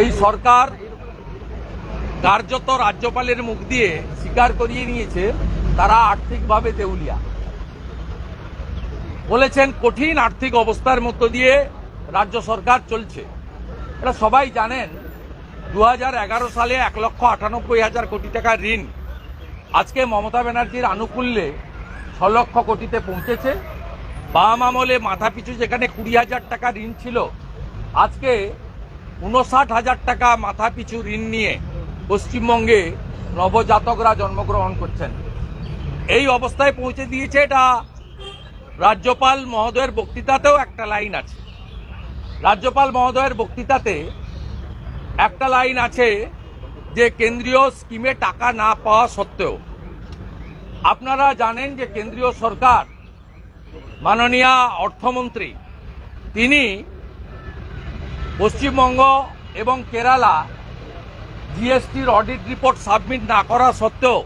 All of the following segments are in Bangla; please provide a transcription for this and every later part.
এই সরকার কার্যত রাজ্যপালের মুখ দিয়ে স্বীকার করিয়ে নিয়েছে, তারা আর্থিকভাবে দেউলিয়া। বলেছেন কঠিন আর্থিক অবস্থার মধ্য দিয়ে রাজ্য সরকার চলছে। এটা সবাই জানেন দু হাজার এগারো সালে এক লক্ষ আটানব্বই হাজার কোটি টাকার ঋণ। আজকে মমতা ব্যানার্জির আনুকূল্যে ছ লক্ষ কোটিতে পৌঁছেছে। বাম আমলে মাথাপিছু যেখানে কুড়ি হাজার টাকা ঋণ ছিল, আজকে উনষাট হাজার টাকা মাথাপিছু ঋণ নিয়ে পশ্চিমবঙ্গে নবজাতকরা জন্মগ্রহণ করছেন। এই অবস্থায় পৌঁছে দিয়েছে এটা রাজ্যপাল মহোদয়ের বক্তৃতাতেও একটা লাইন আছে। রাজ্যপাল মহোদয়ের বক্তৃতাতে একটা লাইন আছে যে কেন্দ্রীয় স্কিমে টাকা না পাওয়া সত্ত্বেও আপনারা জানেন যে কেন্দ্রীয় সরকার মাননীয় অর্থমন্ত্রী, তিনি পশ্চিমবঙ্গ এবং কেরালা জিএসটির অডিট রিপোর্ট সাবমিট না করা সত্ত্বেও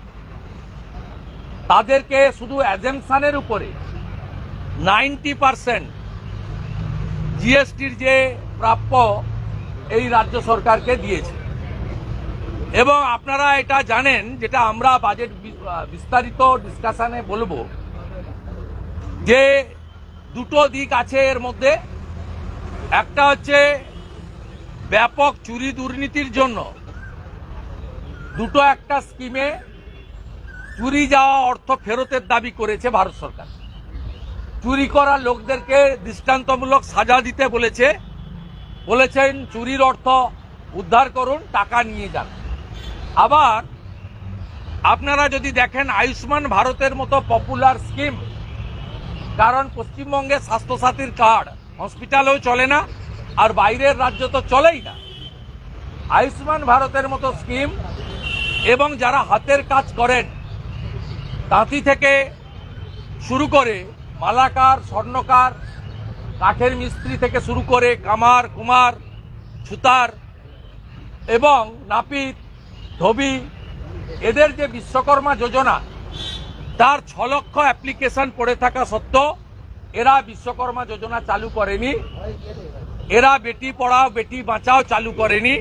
তাদেরকে শুধু অ্যাজেমশনের উপরে নাইনটি পারসেন্ট জিএসটির যে প্রাপ্য এই রাজ্য সরকারকে দিয়েছে। এবং আপনারা এটা জানেন, যেটা আমরা বাজেট বিস্তারিত ডিসকাশনে বলব, যে দুটো দিক আছে এর মধ্যে। একটা হচ্ছে ব্যাপক চুরি দুর্নীতির জন্য দুটো একটা স্কিমে চুরি যাওয়া অর্থ ফেরতের দাবি করেছে ভারত সরকার। চুরি করা লোকদেরকে দৃষ্টান্তমূলক সাজা দিতে বলেছে। বলেছেন, চুরির অর্থ উদ্ধার করুন, টাকা নিয়ে যান। আবার আপনারা যদি দেখেন, আয়ুষ্মান ভারতের মতো পপুলার স্কিম কারণ পশ্চিমবঙ্গে স্বাস্থ্যসাথীর কার্ড হসপিটালেও চলে না। আর বাইরের রাজ্য তো চলেই না। আয়ুষ্মান ভারতের মতো স্কিম এবং যারা হাতের কাজ করেন, তাঁতি থেকে শুরু করে মালাকার, স্বর্ণকার, কাঠের মিস্ত্রি থেকে শুরু করে কামার, কুমার, ছুতার এবং নাপিত, ধবি, এদের যে বিশ্বকর্মা যোজনা, তার ছ লক্ষ অ্যাপ্লিকেশন পড়ে থাকা সত্ত্বেও এরা বিশ্বকর্মা যোজনা চালু করেনি। এরা বেটি পড়াও, বেটি বাঁচাও চালু করেনি।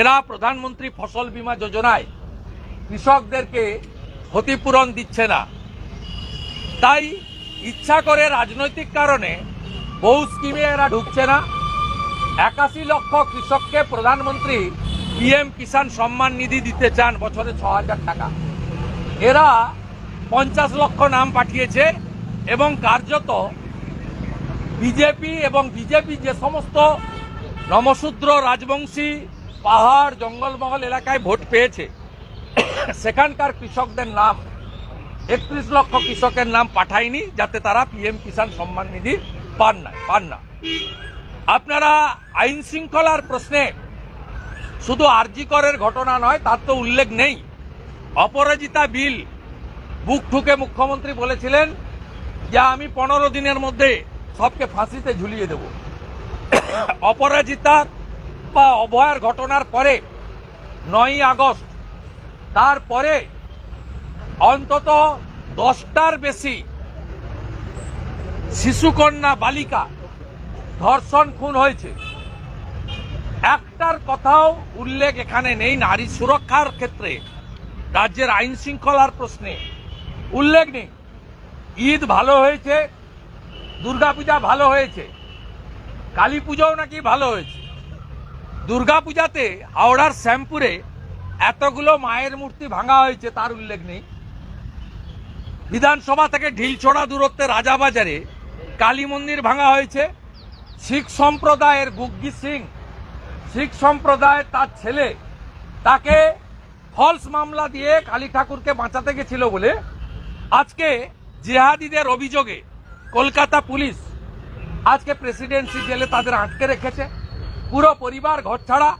এরা প্রধানমন্ত্রী ফসল বীমা যোজনায় কৃষকদেরকে ক্ষতিপূরণ দিচ্ছে না। তাই ইচ্ছা করে রাজনৈতিক কারণে বহু স্কিমে এরা ঢুকছে না। একাশি লক্ষ কৃষককে প্রধানমন্ত্রী পিএম কিষাণ সম্মান নিধি দিতে চান বছরে ছ হাজার টাকা। এরা পঞ্চাশ লক্ষ নাম পাঠিয়েছে এবং কার্যত বিজেপি এবং বিজেপি যে সমস্ত নমশূদ্র রাজবংশী, পাহাড়, জঙ্গলমহল এলাকায় ভোট পেয়েছে, সেখানকার কৃষকদের নাম, একত্রিশ লক্ষ কৃষকের নাম পাঠায়নি যাতে তারা পিএম কিষাণ সম্মান নিধি পান না পান না। আপনারা আইন শৃঙ্খলার প্রশ্নে শুধু আরজিকরের ঘটনা নয়, তার তো উল্লেখ নেই। অপরাজিতা বিল, বুক ঠুকে মুখ্যমন্ত্রী বলেছিলেন, যে আমি পনেরো দিনের মধ্যে সবকে ফাঁসিতে ঝুলিয়ে দেব। অপরাজিতার বা অভয়ার ঘটনার পরে, নয়ই আগস্ট, তারপরে অন্তত দশটার বেশি শিশুকন্যা বালিকা ধর্ষণ খুন হয়েছে। একটার কথাও উল্লেখ এখানে নেই। নারী সুরক্ষার ক্ষেত্রে রাজ্যের আইন শৃঙ্খলার প্রশ্নে উল্লেখ নেই। ঈদ ভালো হয়েছে দুর্গাপূজা ভালো হয়েছে। কালী পুজোও নাকি ভালো হয়েছে। দুর্গাপূজাতে হাওড়ার শ্যামপুরে এতগুলো মায়ের মূর্তি ভাঙা হয়েছে, তার উল্লেখ নেই। বিধানসভা থেকে ঢিলছোড়া দূরত্বে রাজাবাজারে কালী মন্দির ভাঙা হয়েছে। শিখ সম্প্রদায়ের গুগ্গি সিং, শিখ সম্প্রদায়ের তার ছেলে, তাকে ফলস মামলা দিয়ে কালী ঠাকুরকে বাঁচাতে গেছিল বলে আজকে জেহাদিদের অভিযোগে কলকাতা পুলিশ আজকে প্রেসিডেন্সি জেলে তাদের আটকে রেখেছে। পুরো পরিবার ঘর ছাড়া